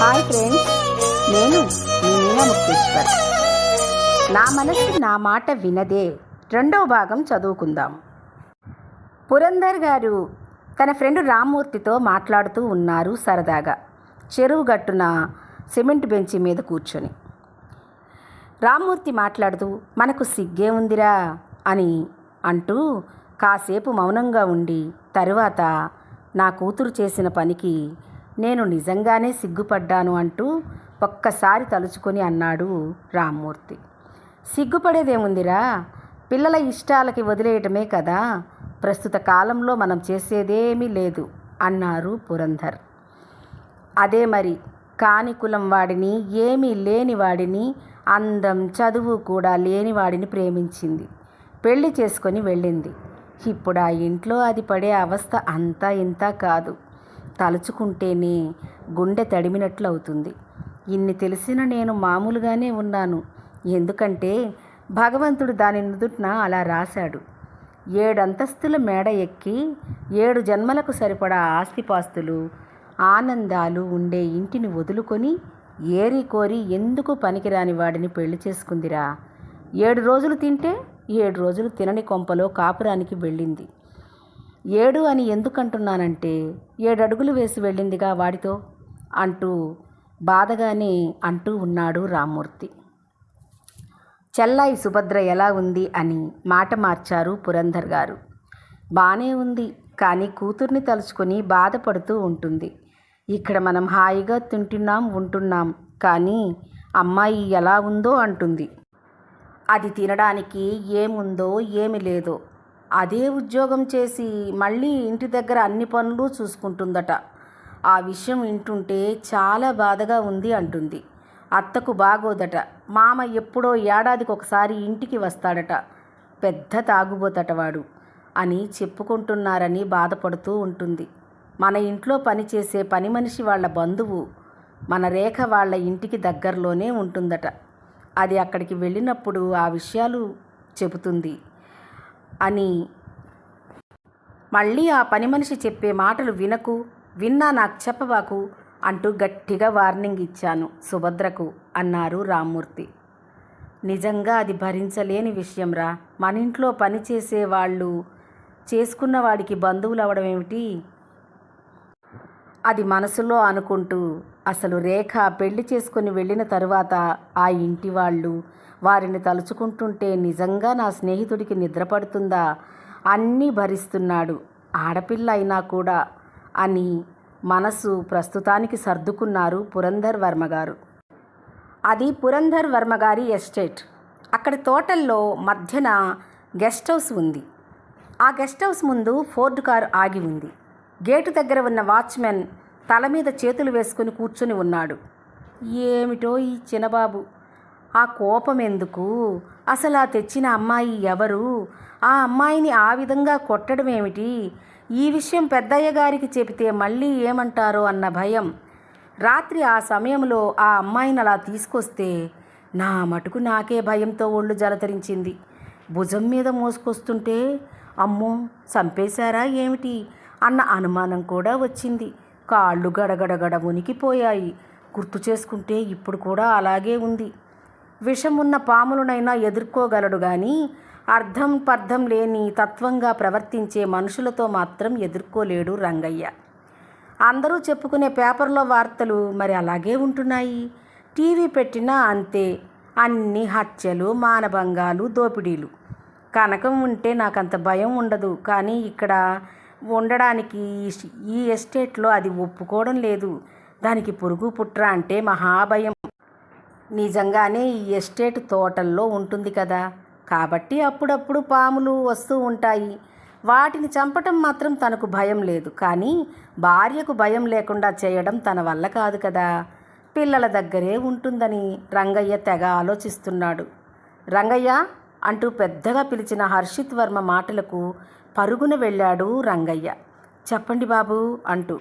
Hi friends నేను మీ మీనా ముక్తేశ్వర్. నా మనసు నా మాట వినదే. రెండవ భాగం చదువుకుందాం. పురందర్ గారు తన ఫ్రెండ్ రామ్మూర్తితో మాట్లాడుతూ ఉన్నారు సరదాగా. చెరువు గట్టున సిమెంట్ బెంచి మీద కూర్చొని. రామ్మూర్తి మాట్లాడుతూ మనకు సిగ్గే ఉందిరా అని అంటూ కాసేపు మౌనంగా ఉండి తరువాత నా కూతురు చేసిన పనికి నేను నిజంగానే సిగ్గుపడ్డాను అంటూ ఒక్కసారి తలుచుకొని అన్నాడు రామ్మూర్తి. సిగ్గుపడేదేముందిరా? పిల్లల ఇష్టాలకి వదిలేయటమే కదా? ప్రస్తుత కాలంలో మనం చేసేదేమీ లేదు అన్నారు పురంధర్. అదే మరి కాని కులం వాడిని ఏమీ లేని వాడిని అందం చదువు కూడా లేని వాడిని ప్రేమించింది. పెళ్ళి చేసుకొని వెళ్ళింది. ఇప్పుడు ఆ ఇంట్లో అది పడే అవస్థ అంతా ఇంత కాదు. తలుచుకుంటేనే గుండె తడిమినట్లు అవుతుంది ఇన్ని తెలిసిన నేను మామూలుగానే ఉన్నాను. ఎందుకంటే భగవంతుడు దాని నుదుట్న అలా రాశాడు. ఏడంతస్తుల మేడ ఎక్కి ఏడు జన్మలకు సరిపడా ఆస్తిపాస్తులు ఆనందాలు ఉండే ఇంటిని వదులుకొని ఏరి కోరి ఎందుకు పనికిరాని వాడిని పెళ్ళి చేసుకుందిరా? ఏడు రోజులు తింటే ఏడు రోజులు తినని కొంపలో కాపురానికి వెళ్ళింది. ఏడు అని ఎందుకంటున్నానంటే ఏడడుగులు వేసి వెళ్ళిందిగా వాడితో అంటూ బాధగానే అంటూ ఉన్నాడు రామ్మూర్తి. చెల్లాయి సుభద్ర ఎలా ఉంది అని మాట మార్చారు పురంధర్ గారు. బాగానే ఉంది కానీ కూతుర్ని తలుచుకొని బాధపడుతూ ఉంటుంది. ఇక్కడ మనం హాయిగా తింటున్నాం ఉంటున్నాం కానీ అమ్మాయి ఎలా ఉందో అంటుంది. అది తినడానికి ఏముందో ఏమి లేదో అదే ఉద్యోగం చేసి మళ్ళీ ఇంటి దగ్గర అన్ని పనులు చూసుకుంటుందట. ఆ విషయం వింటుంటే చాలా బాధగా ఉంది అంటుంది. అత్తకు బాగోదట. మామ ఎప్పుడో ఏడాదికి ఒకసారి ఇంటికి వస్తాడట. పెద్ద తాగుబోతట వాడు అని చెప్పుకుంటున్నారని బాధపడుతూ ఉంటుంది. మన ఇంట్లో పనిచేసే పని మనిషి వాళ్ళ బంధువు మన రేఖ వాళ్ళ ఇంటికి దగ్గరలోనే ఉంటుందట. అది అక్కడికి వెళ్ళినప్పుడు ఆ విషయాలు చెబుతుంది. అని. మళ్ళీ ఆ పని మనిషి చెప్పే మాటలు వినకు విన్నా నాకు చెప్పబాకు అంటూ గట్టిగా వార్నింగ్ ఇచ్చాను సుభద్రకు అన్నారు రామ్మూర్తి. నిజంగా అది భరించలేని విషయంరా మన ఇంట్లో పనిచేసే వాళ్ళు చేసుకున్న వాడికి బంధువులు అవడం ఏమిటి? అది మనసులో అనుకుంటూ అసలు రేఖ పెళ్ళి చేసుకుని వెళ్ళిన తరువాత ఆ ఇంటి వాళ్ళు వారిని తలుచుకుంటుంటే నిజంగా నా స్నేహితుడికి నిద్రపడుతుందా అన్నీ భరిస్తున్నాడు. ఆడపిల్ల అయినా కూడా అని మనసు ప్రస్తుతానికి సర్దుకున్నారు పురంధర్ వర్మ గారు. అది పురంధర్ వర్మ గారి ఎస్టేట్. అక్కడి తోటల్లో మధ్యన గెస్ట్ హౌస్ ఉంది. ఆ గెస్ట్ హౌస్ ముందు ఫోర్డ్ కారు ఆగి ఉంది. గేటు దగ్గర ఉన్న వాచ్మెన్ తల మీద చేతులు వేసుకుని కూర్చుని ఉన్నాడు. ఏమిటో ఈ చిన్నబాబు? ఆ కోపం ఎందుకు అసలు ఆ తెచ్చిన అమ్మాయి ఎవరు? ఆ అమ్మాయిని ఆ విధంగా కొట్టడం ఏమిటి? ఈ విషయం పెద్దయ్య గారికి చెబితే మళ్ళీ ఏమంటారో అన్న భయం. రాత్రి ఆ సమయంలో ఆ అమ్మాయిని అలా తీసుకొస్తే నా మటుకు నాకే భయంతో ఒళ్ళు జలతరించింది. భుజం మీద మోసుకొస్తుంటే అమ్మో చంపేశారా ఏమిటి? అన్న అనుమానం కూడా వచ్చింది. కాళ్ళు గడగడగడ ఉనికిపోయాయి గుర్తు చేసుకుంటే ఇప్పుడు కూడా అలాగే ఉంది. విషం ఉన్న పాములనైనా ఎదుర్కోగలడు కానీ అర్థం పర్థం లేని తత్వంగా ప్రవర్తించే మనుషులతో మాత్రం ఎదుర్కోలేడు రంగయ్య. అందరూ చెప్పుకునే పేపర్లో వార్తలు మరి అలాగే ఉంటున్నాయి. టీవీ పెట్టినా అంతే. అన్ని హత్యలు మానభంగాలు దోపిడీలు. కనకం ఉంటే నాకంత భయం ఉండదు. కానీ ఇక్కడ ఉండడానికి ఈ- ఎస్టేట్లో అది ఒప్పుకోవడం లేదు. దానికి పురుగు పుట్ర అంటే మహాభయం. నిజంగానే ఈ ఎస్టేట్ తోటల్లో ఉంటుంది కదా. కాబట్టి అప్పుడప్పుడు పాములు వస్తూ ఉంటాయి. వాటిని చంపటం మాత్రం తనకు భయం లేదు. కానీ భార్యకు భయం లేకుండా చేయడం తన వల్ల కాదు కదా. పిల్లల దగ్గరే ఉంటుందని రంగయ్య తెగ ఆలోచిస్తున్నాడు. రంగయ్య అంటూ పెద్దగా పిలిచిన హర్షిత్ వర్మ మాటలకు పరుగున వెళ్ళాడు రంగయ్య. చెప్పండి బాబు అంటూ.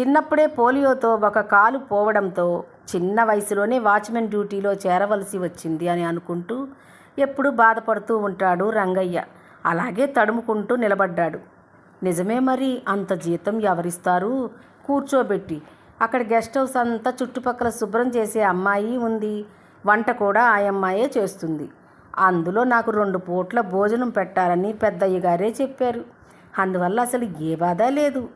చిన్నప్పుడే పోలియోతో ఒక కాలు పోవడంతో చిన్న వయసులోనే వాచ్మెన్ డ్యూటీలో చేరవలసి వచ్చింది అని అనుకుంటూ ఎప్పుడూ బాధపడుతూ ఉంటాడు రంగయ్య. అలాగే తడుముకుంటూ నిలబడ్డాడు. నిజమే మరి అంత జీతం ఎవరిస్తారు? కూర్చోబెట్టి. అక్కడ గెస్ట్ హౌస్ అంతా చుట్టుపక్కల శుభ్రం చేసే అమ్మాయి ఉంది. వంట కూడా ఆ అమ్మాయే చేస్తుంది. అందులో నాకు రెండు పూట్ల భోజనం పెట్టాలని పెద్దయ్య గారే చెప్పారు. అందువల్ల అసలు ఏ బాధ లేదు.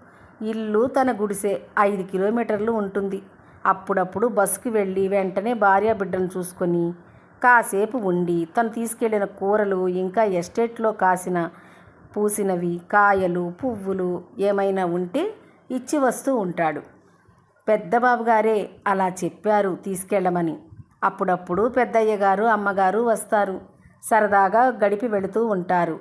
ఇల్లు తన గుడిసే ఐదు కిలోమీటర్లు ఉంటుంది. అప్పుడప్పుడు బస్సుకి వెళ్ళి వెంటనే భార్య బిడ్డను చూసుకొని కాసేపు ఉండి తను తీసుకెళ్ళిన కూరలు ఇంకా ఎస్టేట్లో కాసిన పూసినవి కాయలు పువ్వులు ఏమైనా ఉంటే ఇచ్చి వస్తూ ఉంటాడు. పెద్దబాబు గారే అలా చెప్పారు తీసుకెళ్ళమని. అప్పుడప్పుడు పెద్దయ్య గారు అమ్మగారు వస్తారు. సరదాగా గడిపి వెళుతూ ఉంటారు.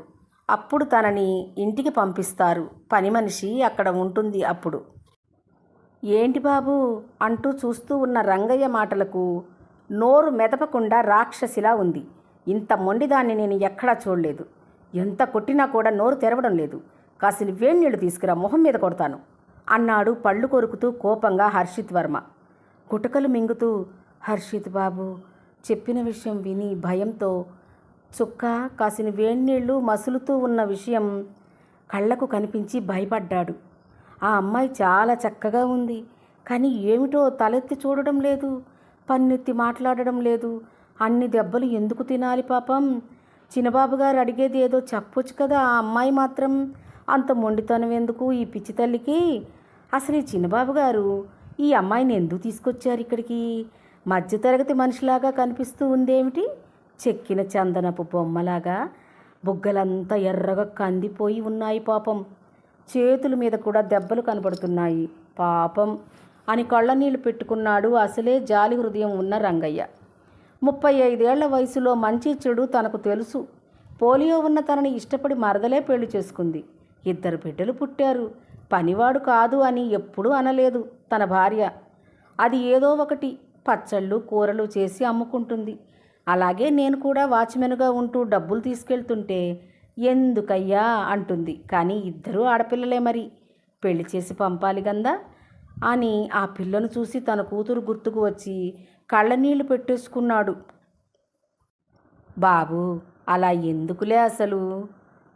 అప్పుడు తనని ఇంటికి పంపిస్తారు. పని మనిషి అక్కడ ఉంటుంది అప్పుడు. ఏంటి బాబు? అంటూ చూస్తూ ఉన్న రంగయ్య మాటలకు నోరు మెదపకుండా రాక్షసిలా ఉంది. ఇంత మొండిదాన్ని నేను ఎక్కడా చూడలేదు. ఎంత కొట్టినా కూడా నోరు తెరవడం లేదు. కాసిన వేణీళ్ళు తీసుకురా మొహం మీద కొడతాను. అన్నాడు పళ్ళు కొరుకుతూ కోపంగా హర్షిత్ వర్మ. గుటకలు మింగుతూ హర్షిత్ బాబు చెప్పిన విషయం విని భయంతో చుక్క కాసిన వేణీళ్ళు మసులుతూ ఉన్న విషయం కళ్ళకు కనిపించి భయపడ్డాడు. ఆ అమ్మాయి చాలా చక్కగా ఉంది కానీ ఏమిటో తలెత్తి చూడడం లేదు పన్నెత్తి మాట్లాడడం లేదు. అన్ని దెబ్బలు ఎందుకు తినాలి పాపం? చిన్నబాబు గారు అడిగేది ఏదో చెప్పొచ్చు కదా ఆ అమ్మాయి మాత్రం. అంత మొండితనం ఎందుకు ఈ పిచ్చి తల్లికి? అసలు ఈ చిన్నబాబు గారు ఈ అమ్మాయిని ఎందుకు తీసుకొచ్చారు ఇక్కడికి? మధ్యతరగతి మనిషిలాగా కనిపిస్తూ ఉందేమిటి? చెక్కిన చందనపు బొమ్మలాగా. బుగ్గలంతా ఎర్రగా కందిపోయి ఉన్నాయి పాపం. చేతుల మీద కూడా దెబ్బలు కనబడుతున్నాయి. పాపం. అని కళ్ళ నీళ్ళు పెట్టుకున్నాడు అసలే జాలి హృదయం ఉన్న రంగయ్య. ముప్పై ఐదేళ్ళ వయసులో మంచి చెడు తనకు తెలుసు. పోలియో ఉన్న తనని ఇష్టపడి మరదలే పెళ్ళి చేసుకుంది. ఇద్దరు బిడ్డలు పుట్టారు. పనివాడు కాదు అని ఎప్పుడూ అనలేదు తన భార్య. అది ఏదో ఒకటి. పచ్చళ్ళు కూరలు చేసి అమ్ముకుంటుంది. అలాగే నేను కూడా వాచ్మెన్గా ఉంటూ డబ్బులు తీసుకెళ్తుంటే ఎందుకయ్యా? అంటుంది. కానీ ఇద్దరూ ఆడపిల్లలే మరి. పెళ్ళి చేసి పంపాలి గందా? అని ఆ పిల్లను చూసి తన కూతురు గుర్తుకు వచ్చి కళ్ళనీళ్ళు పెట్టేసుకున్నాడు. బాబు అలా ఎందుకులే అసలు?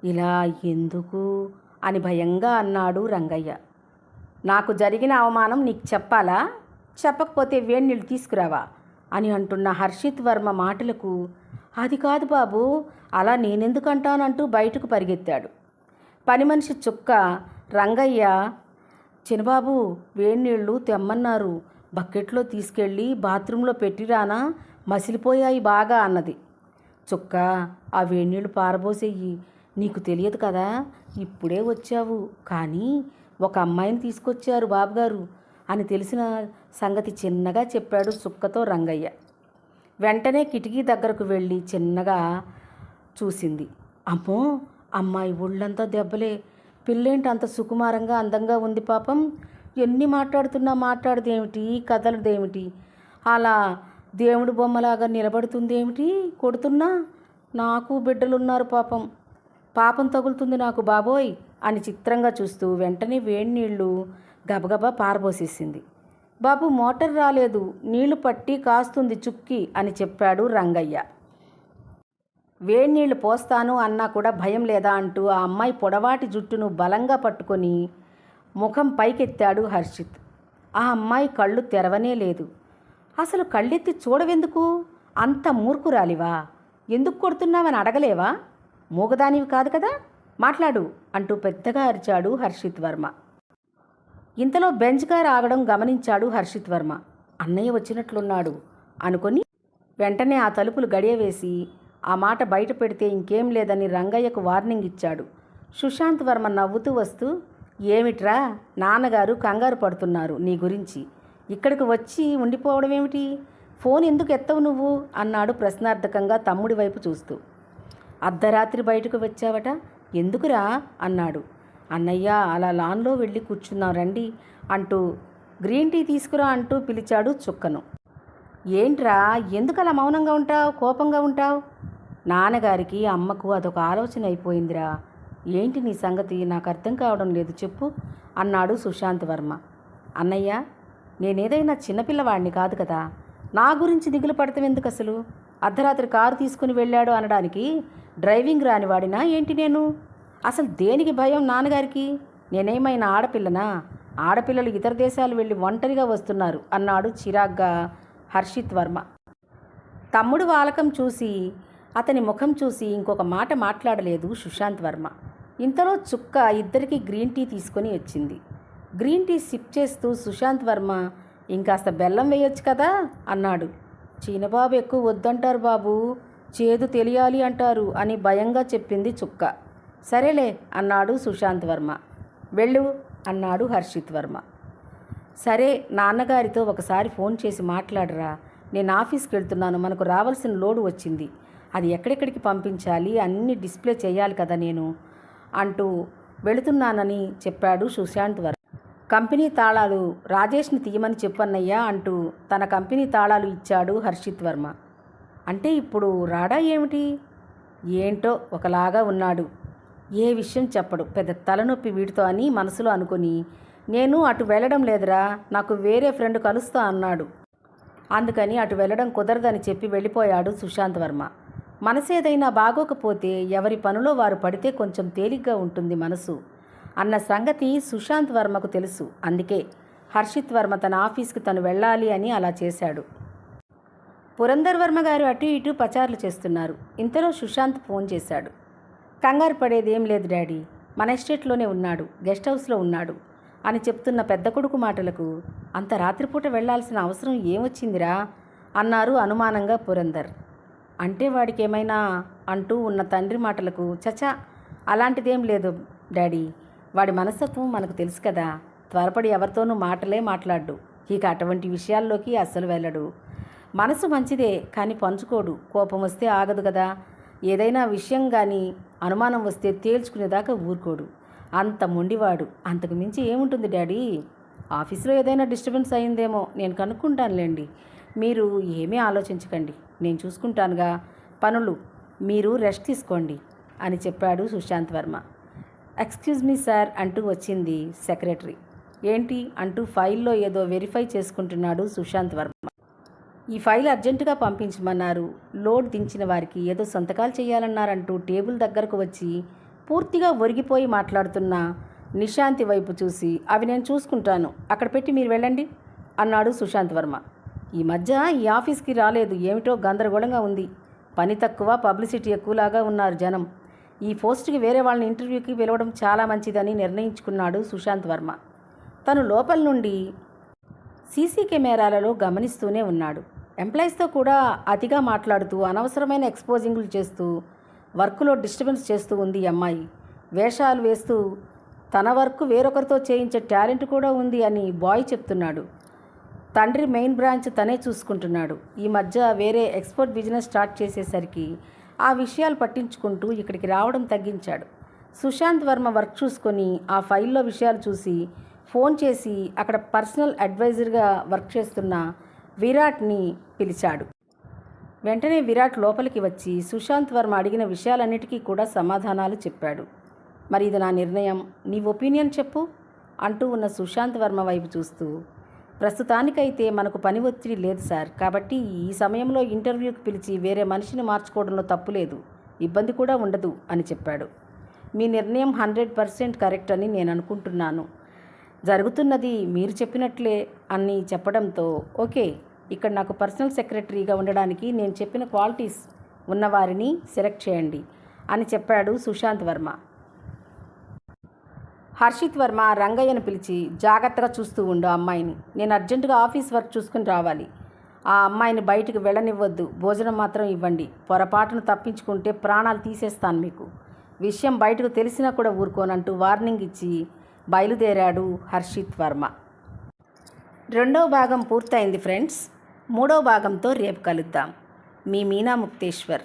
ఇలా ఎందుకు? అని భయంగా అన్నాడు రంగయ్య. నాకు జరిగిన అవమానం నీకు చెప్పాలా? చెప్పకపోతే వేణీళ్ళు తీసుకురావా? అని అంటున్న హర్షిత్ వర్మ మాటలకు అది కాదు బాబు అలా నేనెందుకంటానంటూ బయటకు పరిగెత్తాడు. పని మనిషి చుక్క రంగయ్య చిన్నబాబు వేణీళ్ళు తెమ్మన్నారు. బకెట్లో తీసుకెళ్ళి బాత్రూంలో పెట్టిరానా? మసిలిపోయాయి బాగా అన్నది. చుక్క ఆ వేణీళ్ళు పారబోసేయి. నీకు తెలియదు కదా ఇప్పుడే వచ్చావు. కానీ ఒక అమ్మాయిని తీసుకొచ్చారు బాబుగారు. అని తెలిసిన సంగతి చిన్నగా చెప్పాడు సుక్కతో రంగయ్య. వెంటనే కిటికీ దగ్గరకు వెళ్ళి చిన్నగా చూసింది. అమ్మో అమ్మాయి ఒళ్ళంతా దెబ్బలే. పిల్లేంటి అంత సుకుమారంగా అందంగా ఉంది పాపం? ఎన్ని మాట్లాడుతున్నా మాట్లాడదేమిటి? కదలదేమిటి? అలా దేవుడి బొమ్మలాగా నిలబడుతుందేమిటి? కొడుతున్నా? నాకు బిడ్డలున్నారు పాపం. పాపం తగులుతుంది నాకు బాబోయ్ అని చిత్రంగా చూస్తూ వెంటనే వేడి నీళ్ళు గబగబా పారబోసేసింది. బాబు మోటార్ రాలేదు. నీళ్ళు పట్టి కాస్తుంది చుక్కి అని చెప్పాడు రంగయ్య. వేడి పోస్తాను అన్నా కూడా భయం లేదా అంటూ ఆ అమ్మాయి పొడవాటి జుట్టును బలంగా పట్టుకొని ముఖం పైకెత్తాడు హర్షిత్. ఆ అమ్మాయి కళ్ళు తెరవనే లేదు. అసలు కళ్ళెత్తి చూడవెందుకు? అంత మూర్ఖురాలివా? ఎందుకు కొడుతున్నావని అడగలేవా? మూగదానివి కాదు కదా? మాట్లాడు అంటూ పెద్దగా అరిచాడు హర్షిత్ వర్మ. ఇంతలో బెంచ్ కార్ ఆగడం గమనించాడు హర్షిత్ వర్మ. అన్నయ్య వచ్చినట్లున్నాడు అనుకొని వెంటనే ఆ తలుపులు గడియవేసి ఆ మాట బయట పెడితే ఇంకేం లేదని రంగయ్యకు వార్నింగ్ ఇచ్చాడు. సుశాంత్ వర్మ నవ్వుతూ వస్తూ ఏమిట్రా నాన్నగారు కంగారు పడుతున్నారు నీ గురించి. ఇక్కడికి వచ్చి ఉండిపోవడం ఏమిటి ఫోన్ ఎందుకు ఎత్తవు నువ్వు? అన్నాడు ప్రశ్నార్థకంగా తమ్ముడి వైపు చూస్తూ. అర్ధరాత్రి బయటకు వచ్చావట? ఎందుకురా? అన్నాడు. అన్నయ్య అలా లాన్లో వెళ్ళి కూర్చున్నాం రండి అంటూ గ్రీన్ టీ తీసుకురా అంటూ పిలిచాడు చుక్కను. ఏంట్రా ఎందుకు అలా మౌనంగా ఉంటావు కోపంగా ఉంటావు? నాన్నగారికి అమ్మకు అదొక ఆలోచన అయిపోయిందిరా. ఏంటి నీ సంగతి? నాకు అర్థం కావడం లేదు చెప్పు అన్నాడు సుశాంత్ వర్మ. అన్నయ్య నేనేదైనా చిన్నపిల్లవాడిని కాదు కదా. నా గురించి దిగులు పడతాం ఎందుకు అసలు అర్ధరాత్రి కారు తీసుకుని వెళ్ళాడు అనడానికి డ్రైవింగ్ రానివాడినా ఏంటి నేను? అసలు దేనికి భయం నాన్నగారికి? నేనేమైనా ఆడపిల్లనా? ఆడపిల్లలు ఇతర దేశాలు వెళ్ళి ఒంటరిగా వస్తున్నారు అన్నాడు చిరాగ్గా హర్షిత్ వర్మ. తమ్ముడు వాలకం చూసి అతని ముఖం చూసి ఇంకొక మాట మాట్లాడలేదు సుశాంత్ వర్మ. ఇంతలో చుక్క ఇద్దరికి గ్రీన్ టీ తీసుకొని వచ్చింది. గ్రీన్ టీ సిప్ చేస్తూ సుశాంత్ వర్మ ఇంకాస్త బెల్లం వేయొచ్చు కదా? అన్నాడు. చీనబాబు ఎక్కువ వద్దంటారు బాబు చేదు తెలియాలి అంటారు అని భయంగా చెప్పింది చుక్క. సరేలే అన్నాడు సుశాంత్ వర్మ. వెళ్ళు అన్నాడు హర్షిత్ వర్మ. సరే నాన్నగారితో ఒకసారి ఫోన్ చేసి మాట్లాడరా. నేను ఆఫీస్కి వెళ్తున్నాను మనకు రావాల్సిన లోడు వచ్చింది. అది ఎక్కడెక్కడికి పంపించాలి అన్ని డిస్ప్లే చేయాలి కదా నేను అంటూ వెళుతున్నానని చెప్పాడు సుశాంత్ వర్మ. కంపెనీ తాళాలు రాజేష్ని తీయమని చెప్పన్నయ్యా అంటూ తన కంపెనీ తాళాలు ఇచ్చాడు హర్షిత్ వర్మ. అంటే ఇప్పుడు రాడా ఏమిటి? ఏంటో ఒకలాగా ఉన్నాడు. ఏ విషయం చెప్పడు. పెద్ద తలనొప్పి వీడితో అని మనసులో అనుకుని నేను అటు వెళ్ళడం లేదురా నాకు వేరే ఫ్రెండ్ కలుస్తా అన్నాడు. అందుకని అటు వెళ్ళడం కుదరదని చెప్పి వెళ్ళిపోయాడు సుశాంత్ వర్మ. మనసు ఏదైనా బాగోకపోతే ఎవరి పనిలో వారు పడితే కొంచెం తేలిగ్గా ఉంటుంది మనసు అన్న సంగతి సుశాంత్ వర్మకు తెలుసు. అందుకే హర్షిత్ వర్మ తన ఆఫీస్కి తను వెళ్ళాలి అని అలా చేశాడు. పురందర్ వర్మ గారు అటు ఇటు పచారులు చేస్తున్నారు. ఇంతలో సుశాంత్ ఫోన్ చేశాడు. కంగారు పడేది ఏం లేదు డాడీ. మన ఎస్టేట్లోనే ఉన్నాడు గెస్ట్ హౌస్లో ఉన్నాడు అని చెప్తున్న పెద్ద కొడుకు మాటలకు అంత రాత్రిపూట వెళ్ళాల్సిన అవసరం ఏమొచ్చిందిరా? అన్నారు అనుమానంగా పురందర్. అంటే వాడికి ఏమైనా అంటూ ఉన్న తండ్రి మాటలకు చచా అలాంటిదేం లేదు డాడీ. వాడి మనస్తత్వం మనకు తెలుసు కదా. త్వరపడి ఎవరితోనూ మాటలే మాట్లాడు ఇక అటువంటి విషయాల్లోకి అస్సలు వెళ్ళడు. మనసు మంచిదే కానీ పంచుకోడు. కోపం వస్తే ఆగదు కదా. ఏదైనా విషయం కానీ అనుమానం వస్తే తేల్చుకునేదాకా ఊరుకోడు. అంత మొండివాడు. అంతకు మించి ఏముంటుంది డాడీ? ఆఫీస్లో ఏదైనా డిస్టర్బెన్స్ అయిందేమో. నేను కనుక్కుంటానులేండి. మీరు ఏమీ ఆలోచించకండి. నేను చూసుకుంటానుగా. పనులు మీరు రెస్ట్ తీసుకోండి అని చెప్పాడు Sushant Varma. Excuse me sir అంటూ వచ్చింది సెక్రటరీ. ఏంటి? అంటూ ఫైల్లో ఏదో వెరిఫై చేసుకుంటున్నాడు సుశాంత్ వర్మ. ఈ ఫైల్ అర్జెంటుగా పంపించమన్నారు. లోడ్ దించిన వారికి ఏదో సంతకాలు చేయాలన్నారంటూ టేబుల్ దగ్గరకు వచ్చి పూర్తిగా ఒరిగిపోయి మాట్లాడుతున్న నిశాంతి వైపు చూసి అవి నేను చూసుకుంటాను. అక్కడ పెట్టి మీరు వెళ్ళండి అన్నాడు సుశాంత్ వర్మ. ఈ మధ్య ఈ ఆఫీస్కి రాలేదు. ఏమిటో గందరగోళంగా ఉంది. పని తక్కువ పబ్లిసిటీ ఎక్కువలాగా ఉన్నారు జనం. ఈ పోస్ట్కి వేరే వాళ్ళని ఇంటర్వ్యూకి పిలవడం చాలా మంచిదని నిర్ణయించుకున్నాడు సుశాంత్ వర్మ. తను లోపల నుండి సీసీ కెమెరాలలో గమనిస్తూనే ఉన్నాడు. ఎంప్లాయీస్తో కూడా అతిగా మాట్లాడుతూ అనవసరమైన ఎక్స్పోజింగ్లు చేస్తూ వర్క్లో డిస్టర్బెన్స్ చేస్తూ ఉంది అమ్మాయి. వేషాలు వేస్తూ తన వర్క్ వేరొకరితో చేయించే టాలెంట్ కూడా ఉంది అని బాయ్ చెప్తున్నాడు. తండ్రి మెయిన్ బ్రాంచ్ తనే చూసుకుంటున్నాడు. ఈ మధ్య వేరే ఎక్స్పోర్ట్ బిజినెస్ స్టార్ట్ చేసేసరికి ఆ విషయాలు పట్టించుకుంటూ ఇక్కడికి రావడం తగ్గించాడు. సుశాంత్ వర్మ వర్క్ చూసుకొని ఆ ఫైల్లో విషయాలు చూసి ఫోన్ చేసి అక్కడ పర్సనల్ అడ్వైజర్గా వర్క్ చేస్తున్న విరాట్ని పిలిచాడు. వెంటనే విరాట్ లోపలికి వచ్చి సుశాంత్ వర్మ అడిగిన విషయాలన్నిటికీ కూడా సమాధానాలు చెప్పాడు. మరి ఇది నా నిర్ణయం నీ ఒపీనియన్ చెప్పు అంటూ ఉన్న సుశాంత్ వర్మ వైపు చూస్తూ ప్రస్తుతానికైతే మనకు పని ఒత్తిడి లేదు సార్ కాబట్టి ఈ సమయంలో ఇంటర్వ్యూకి పిలిచి వేరే మనిషిని మార్చుకోవడంలో తప్పు లేదు ఇబ్బంది కూడా ఉండదు అని చెప్పాడు. మీ నిర్ణయం హండ్రెడ్ పర్సెంట్ కరెక్ట్ అని నేను అనుకుంటున్నాను. జరుగుతున్నది మీరు చెప్పినట్లే అని చెప్పడంతో ఓకే ఇక్కడ నాకు పర్సనల్ సెక్రటరీగా ఉండడానికి నేను చెప్పిన క్వాలిటీస్ ఉన్నవారిని సెలెక్ట్ చేయండి అని చెప్పాడు సుశాంత్ వర్మ. హర్షిత్ వర్మ రంగయ్యను పిలిచి జాగ్రత్తగా చూస్తూ ఉండు ఆ అమ్మాయిని. నేను అర్జెంటుగా ఆఫీస్ వర్క్ చూసుకుని రావాలి. ఆ అమ్మాయిని బయటికి వెళ్ళనివ్వద్దు. భోజనం మాత్రం ఇవ్వండి. పొరపాటును తప్పించుకుంటే ప్రాణాలు తీసేస్తాను మీకు. విషయం బయటకు తెలిసినా కూడా ఊరుకోనంటూ వార్నింగ్ ఇచ్చి బయలుదేరాడు హర్షిత్ వర్మ. రెండవ భాగం పూర్తయింది ఫ్రెండ్స్. మూడో భాగంతో రేపు కలుద్దాం. మీ మీనా ముక్తేశ్వర్